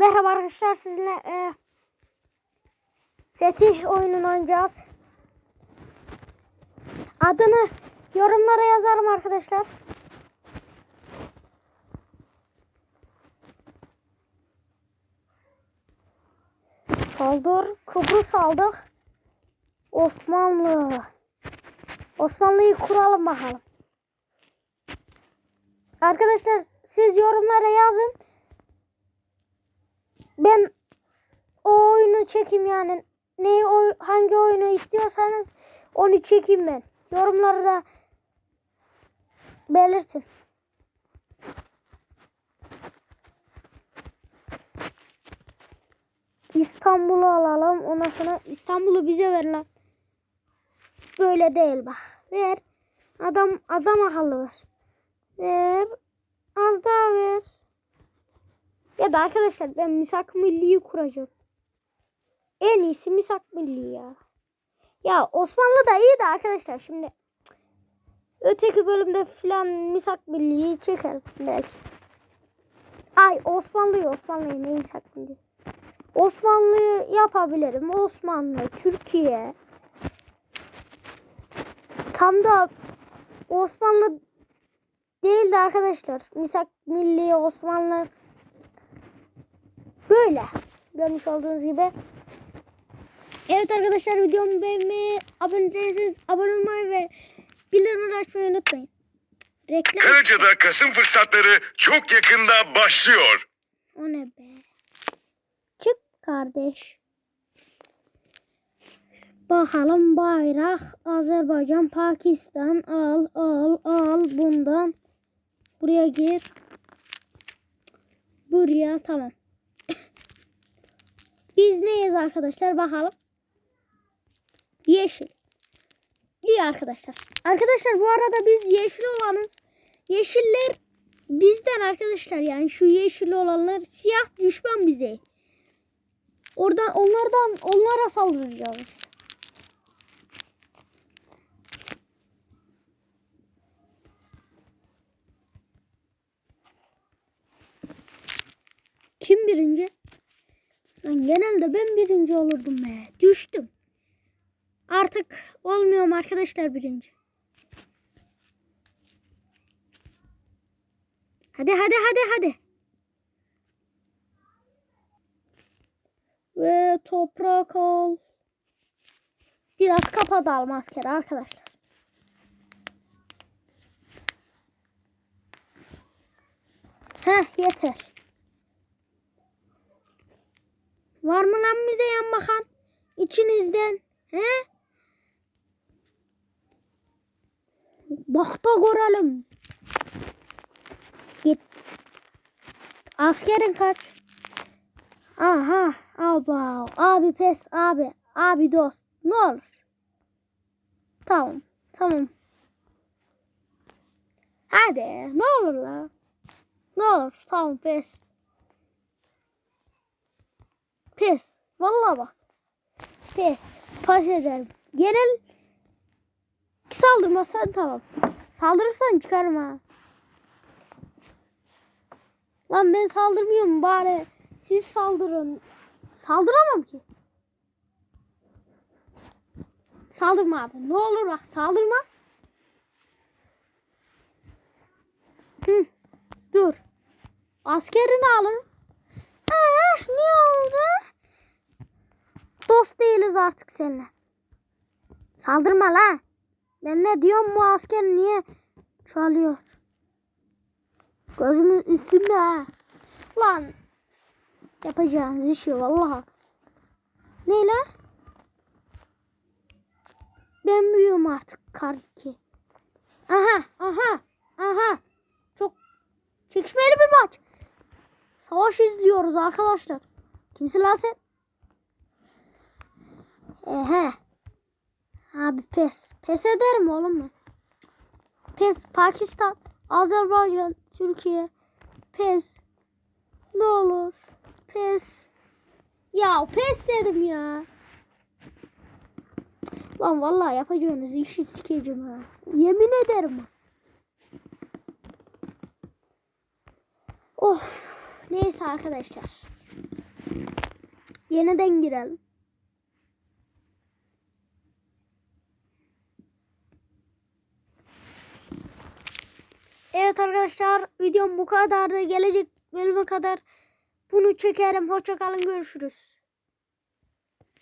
Merhaba arkadaşlar sizinle e, Fetih oyununu oynayacağız. Adını yorumlara yazarım arkadaşlar. Saldır Kıbrıs aldık. Osmanlı. Osmanlı'yı kuralım bakalım. Arkadaşlar siz yorumlara yazın. Ben o oyunu çekeyim yani. Ne oy, hangi oyunu istiyorsanız onu çekeyim ben. Yorumları da belirtin. İstanbul'u alalım. Ondan sonra İstanbul'u bize ver lan. Böyle değil bak. Ver. Adam adam akıllı ver. Ver. Az daha ver. Ya da arkadaşlar ben Misak Milli'yi kuracağım. En iyisi Misak Milli ya. Ya Osmanlı da iyi de arkadaşlar şimdi öteki bölümde filan Misak Milli'yi çekerim belki. Ay Osmanlı'yı Osmanlı'yı ne Misak Milli? Osmanlı'yı yapabilirim. Osmanlı, Türkiye. Tam da Osmanlı değildi arkadaşlar. Misak Milli, Osmanlı. Böyle. Görmüş olduğunuz gibi. Evet arkadaşlar videomu beğenmeyi, abone değilseniz abone olmayı ve bildirimleri açmayı unutmayın. Reklam. Karaca'da Kasım fırsatları çok yakında başlıyor. O ne be? Çık kardeş. Bakalım bayrak Azerbaycan, Pakistan al al al bundan. Buraya gir. Buraya tamam. Biz neyiz arkadaşlar bakalım. Yeşil. İyi arkadaşlar. Arkadaşlar bu arada biz yeşil olanız. Yeşiller bizden arkadaşlar yani şu yeşil olanlar siyah düşman bize. Oradan onlardan onlara saldıracağız. Kim birinci? Ben genelde ben birinci olurdum be. Düştüm. Artık olmuyorum arkadaşlar birinci. Hadi hadi hadi hadi. Ve toprak al. Biraz kapatalım asker arkadaşlar. Heh yeter. Var mı lan bize yan bakan? İçinizden. He? Bak da görelim. Git. Askerin kaç? Aha. Aba. Abi pes abi. Abi dost. Ne olur. Tamam. Tamam. Hadi. Ne olur la. Ne olur. Tamam pes. Pes. Vallahi bak. Pes. Pas ederim. Genel saldırmazsan tamam. Saldırırsan çıkarım ha. Lan ben saldırmıyorum bari. Siz saldırın. Saldıramam ki. Saldırma abi. Ne olur bak saldırma. Hı. Dur. Askerini alın. Ah, ne oldu? Dost değiliz artık seninle. Saldırma la. Ben ne diyorum bu asker niye çalıyor? Gözümün üstünde ha. Lan. Yapacağınız işi vallahi. Ne la? Ben büyüğüm artık karki. Aha aha aha. Çok çekişmeli bir maç. Savaş izliyoruz arkadaşlar. Kimsin lan sen? Ehe. Abi pes. Pes ederim oğlum ben. Pes. Pakistan, Azerbaycan, Türkiye. Pes. Ne olur. Pes. Ya pes dedim ya. Lan vallahi yapacağınız işi sikeceğim ha. Yemin ederim. Of. Neyse arkadaşlar. Yeniden girelim. Evet arkadaşlar videom bu kadardı. Gelecek bölüme kadar bunu çekerim. Hoşça kalın görüşürüz.